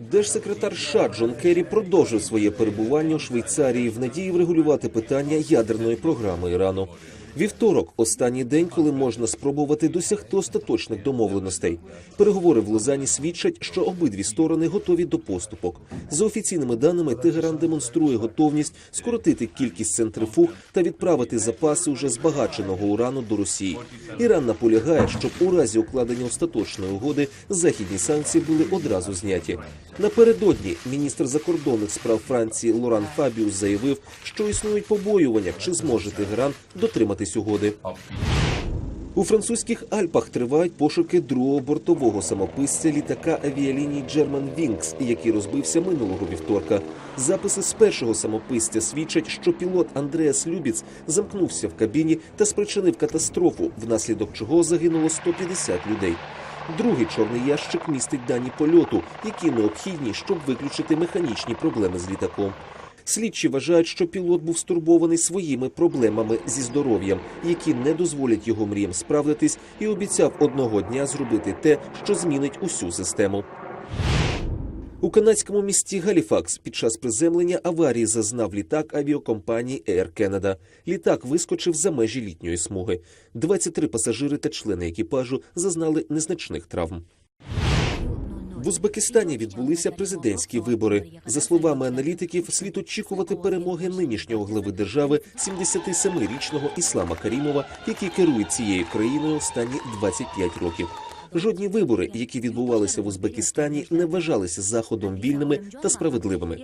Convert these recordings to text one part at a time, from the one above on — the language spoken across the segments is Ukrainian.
Держсекретар США Джон Керрі продовжив своє перебування у Швейцарії в надії врегулювати питання ядерної програми Ірану. Вівторок останній день, коли можна спробувати досягти остаточних домовленостей. Переговори в Лозані свідчать, що обидві сторони готові до поступок. За офіційними даними, Тегеран демонструє готовність скоротити кількість центрифуг та відправити запаси уже збагаченого урану до Росії. Іран наполягає, щоб у разі укладення остаточної угоди західні санкції були одразу зняті. Напередодні міністр закордонних справ Франції Лоран Фабіус заявив, що існують побоювання, чи зможе Тегеран дотриматись угоди. У французьких Альпах тривають пошуки другого бортового самописця літака авіаліній Germanwings, який розбився минулого вівторка. Записи з першого самописця свідчать, що пілот Андреас Любіц замкнувся в кабіні та спричинив катастрофу, внаслідок чого загинуло 150 людей. Другий чорний ящик містить дані польоту, які необхідні, щоб виключити механічні проблеми з літаком. Слідчі вважають, що пілот був стурбований своїми проблемами зі здоров'ям, які не дозволять його мріям справдитись, і обіцяв одного дня зробити те, що змінить усю систему. У канадському місті Галіфакс під час приземлення аварії зазнав літак авіакомпанії Air Canada. Літак вискочив за межі літньої смуги. 23 пасажири та члени екіпажу зазнали незначних травм. В Узбекистані відбулися президентські вибори. За словами аналітиків, слід очікувати перемоги нинішнього глави держави 77-річного Іслама Карімова, який керує цією країною останні 25 років. Жодні вибори, які відбувалися в Узбекистані, не вважалися заходом вільними та справедливими.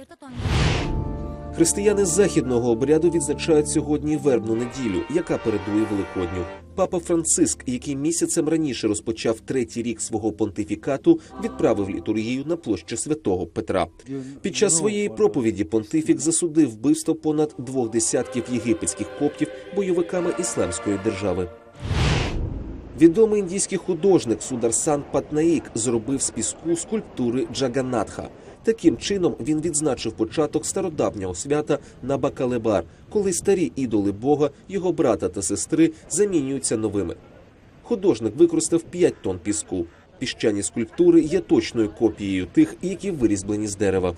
Християни західного обряду відзначають сьогодні вербну неділю, яка передує Великодню. Папа Франциск, який місяцем раніше розпочав третій рік свого понтифікату, відправив літургію на площу святого Петра. Під час своєї проповіді понтифік засудив вбивство понад двох десятків єгипетських коптів бойовиками ісламської держави. Відомий індійський художник Сударсан Патнаїк зробив з піску скульптури Джаганатха. Таким чином він відзначив початок стародавнього свята на Бакалебар, коли старі ідоли Бога, його брата та сестри замінюються новими. Художник використав 5 тонн піску. Піщані скульптури є точною копією тих, які вирізблені з дерева.